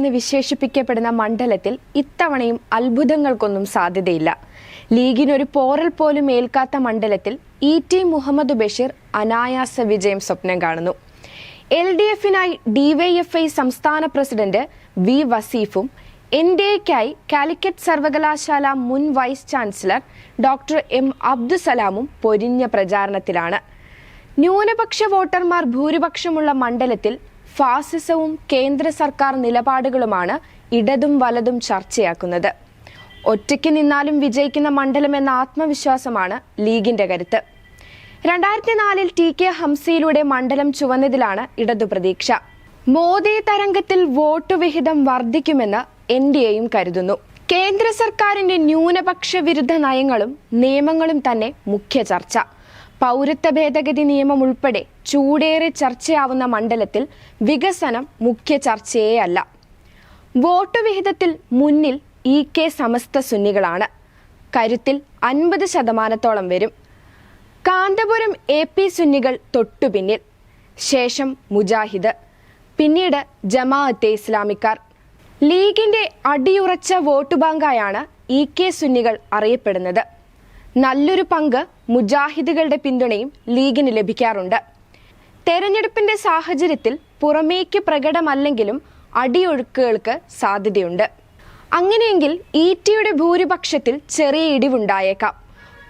എന്ന് വിശേഷിപ്പിക്കപ്പെടുന്ന മണ്ഡലത്തിൽ ഇത്തവണയും അത്ഭുതങ്ങൾക്കൊന്നും സാധ്യതയില്ല. ലീഗിനൊരു പോറൽ പോലും ഏൽക്കാത്ത മണ്ഡലത്തിൽ ഇ ടി മുഹമ്മദ് ബഷീർ അനായാസ വിജയം സ്വപ്നം കാണുന്നു. എൽ ഡി എഫിനായി ഡിവൈഎഫ്ഐ സംസ്ഥാന പ്രസിഡന്റ് വി വസീഫും എൻ ഡി എക്കായി കാലിക്കറ്റ് സർവകലാശാല മുൻ വൈസ് ചാൻസലർ ഡോക്ടർ എം അബ്ദുസലാമും പൊരിഞ്ഞ പ്രചാരണത്തിലാണ്. ന്യൂനപക്ഷ വോട്ടർമാർ ഭൂരിപക്ഷമുള്ള മണ്ഡലത്തിൽ ഫാസിസവും കേന്ദ്ര സർക്കാർ നിലപാടുകളുമാണ് ഇടതും വലതും ചർച്ചയാക്കുന്നത്. ഒറ്റയ്ക്ക് നിന്നാലും വിജയിക്കുന്ന മണ്ഡലം എന്ന ആത്മവിശ്വാസമാണ് ലീഗിന്റെ കരുത്ത്. രണ്ടായിരത്തി നാലിൽ ടി കെ ഹംസയിലൂടെ മണ്ഡലം ചുവന്നതിലാണ് ഇടതു പ്രതീക്ഷ. മോദി തരംഗത്തിൽ വോട്ട് വിഹിതം വർദ്ധിക്കുമെന്ന് എൻ ഡി എയും കരുതുന്നു. കേന്ദ്ര സർക്കാരിന്റെ ന്യൂനപക്ഷ വിരുദ്ധ നയങ്ങളും നിയമങ്ങളും തന്നെ മുഖ്യ ചർച്ച. പൗരത്വ ഭേദഗതി നിയമം ഉൾപ്പെടെ ചൂടേറെ ചർച്ചയാവുന്ന മണ്ഡലത്തിൽ വികസനം മുഖ്യ ചർച്ചയേ അല്ല വോട്ട് വിഹിതത്തിൽ മുന്നിൽ ഇ കെ സമസ്ത സുന്നികളാണ്. കരുത്തിൽ അൻപത് ശതമാനത്തോളം വരും. കാന്തപുരം എ പി സുന്നികൾ തൊട്ടുപിന്നിൽ ശേഷം മുജാഹിദ് പിന്നീട് ജമാഅത്തെ ഇസ്ലാമിക്കാർ. ലീഗിന്റെ അടിയുറച്ച വോട്ട് ബാങ്കായാണ് ഇ കെ സുന്നികൾ അറിയപ്പെടുന്നത്. നല്ലൊരു പങ്ക് മുജാഹിദുകളുടെ പിന്തുണയും ലീഗിന് ലഭിക്കാറുണ്ട്. തെരഞ്ഞെടുപ്പിന്റെ സാഹചര്യത്തിൽ പുറമേക്ക് പ്രകടമല്ലെങ്കിലും അടിയൊഴുക്കുകൾക്ക് സാധ്യതയുണ്ട്. അങ്ങനെയെങ്കിൽ ടിയുടെ ഭൂരിപക്ഷത്തിൽ ചെറിയ ഇടിവുണ്ടായേക്കാം.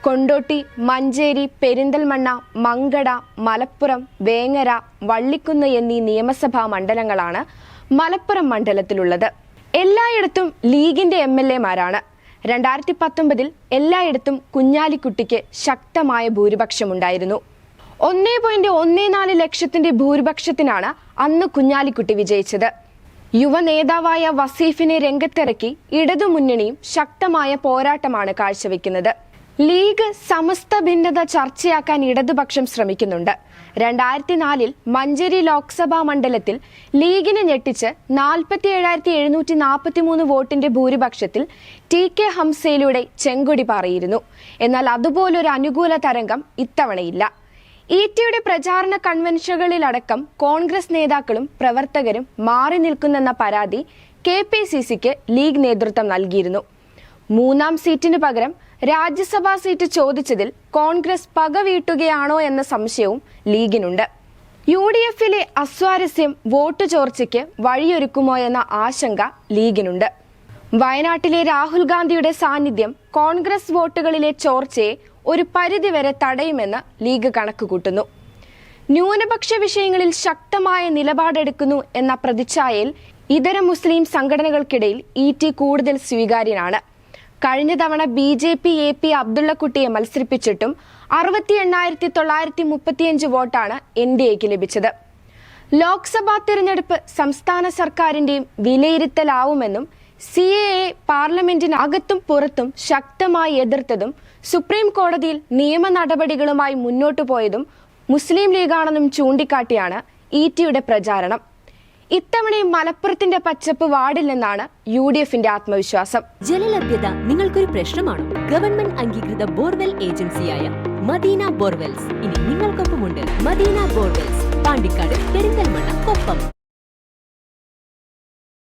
കൊണ്ടോട്ടി മഞ്ചേരി പെരിന്തൽമണ്ണ മങ്കട മലപ്പുറം വേങ്ങര വള്ളിക്കുന്ന് എന്നീ നിയമസഭാ മണ്ഡലങ്ങളാണ് മലപ്പുറം മണ്ഡലത്തിലുള്ളത്. എല്ലായിടത്തും ലീഗിന്റെ എം എൽ എമാരാണ് രണ്ടായിരത്തി പത്തൊമ്പതിൽ എല്ലായിടത്തും കുഞ്ഞാലിക്കുട്ടിക്ക് ശക്തമായ ഭൂരിപക്ഷമുണ്ടായിരുന്നു. ഒന്നേ പോയിന്റ് ഒന്നേ നാല് ലക്ഷത്തിന്റെ ഭൂരിപക്ഷത്തിനാണ് അന്ന് കുഞ്ഞാലിക്കുട്ടി വിജയിച്ചത്. യുവ നേതാവായ വസീഫിനെ രംഗത്തിറക്കി ഇടതുമുന്നണിയും ശക്തമായ പോരാട്ടമാണ് കാഴ്ചവെക്കുന്നത്. ലീഗ് സമസ്ത ഭിന്നത ചർച്ചയാക്കാൻ ഇടതുപക്ഷം ശ്രമിക്കുന്നുണ്ട്. രണ്ടായിരത്തി നാലിൽ മഞ്ചേരി ലോക്സഭാ മണ്ഡലത്തിൽ ലീഗിനെ ഞെട്ടിച്ച് നാൽപ്പത്തി ഏഴായിരത്തി എഴുന്നൂറ്റി നാൽപ്പത്തി മൂന്ന് വോട്ടിന്റെ ഭൂരിപക്ഷത്തിൽ ടി കെ ഹംസയിലൂടെ ചെങ്കൊടി പാറിയിരുന്നു. എന്നാൽ അതുപോലൊരു അനുകൂല തരംഗം ഇത്തവണയില്ല. ടിയുടെ പ്രചാരണ കൺവെൻഷനുകളിലടക്കം കോൺഗ്രസ് നേതാക്കളും പ്രവർത്തകരും മാറി നിൽക്കുന്നെന്ന പരാതി കെ പി സി സിക്ക് ലീഗ് നേതൃത്വം നൽകിയിരുന്നു. മൂന്നാം സീറ്റിന് പകരം രാജ്യസഭാ സീറ്റ് ചോദിച്ചതിൽ കോൺഗ്രസ് പകവീട്ടുകയാണോ എന്ന സംശയവും ലീഗിനുണ്ട്. യു ഡി എഫിലെ അസ്വാരസ്യം വോട്ട് ചോർച്ചയ്ക്ക് വഴിയൊരുക്കുമോ എന്ന ആശങ്ക ലീഗിനുണ്ട്. വയനാട്ടിലെ രാഹുൽ ഗാന്ധിയുടെ സാന്നിധ്യം കോൺഗ്രസ് വോട്ടുകളിലെ ചോർച്ചയെ ഒരു പരിധിവരെ തടയുമെന്ന് ലീഗ് കണക്കുകൂട്ടുന്നു. ന്യൂനപക്ഷ വിഷയങ്ങളിൽ ശക്തമായ നിലപാടെടുക്കുന്നു എന്ന പ്രതിച്ഛായയിൽ ഇതര മുസ്ലിം സംഘടനകൾക്കിടയിൽ ഇ ടി കൂടുതൽ സ്വീകാര്യനാണ്. കഴിഞ്ഞ തവണ B J P A P അബ്ദുള്ളക്കുട്ടിയെ മത്സരിപ്പിച്ചിട്ടും അറുപത്തി എണ്ണായിരത്തി തൊള്ളായിരത്തി മുപ്പത്തിയഞ്ച് വോട്ടാണ് എൻ ഡി എക്ക് ലഭിച്ചത്. ലോക്സഭാ തിരഞ്ഞെടുപ്പ് സംസ്ഥാന സർക്കാരിന്റെയും വിലയിരുത്തലാവുമെന്നും സി എ എ പാർലമെന്റിനകത്തും പുറത്തും ശക്തമായി എതിർത്തതും സുപ്രീം കോടതിയിൽ നിയമ നടപടികളുമായി മുന്നോട്ടു പോയതും മുസ്ലിം ലീഗാണെന്നും ചൂണ്ടിക്കാട്ടിയാണ് ഇ ടിയുടെ പ്രചാരണം. ഇത്തവണയും മലപ്പുറത്തിന്റെ പച്ചപ്പ് വാടില്ലെന്നാണ് യു ഡി എഫിന്റെ ആത്മവിശ്വാസം. ജലലഭ്യത നിങ്ങൾക്കൊരു പ്രശ്നമാണോ? ഗവൺമെന്റ് അംഗീകൃത ബോർവെൽ ഏജൻസിയായ മദീന ബോർവെൽസ്. ഇനി നിങ്ങൾക്കൊപ്പമുണ്ട് മദീന ബോർവെൽസ്. പാണ്ടിക്കാട് പെരിന്തൽമണ്ണ കൊപ്പം.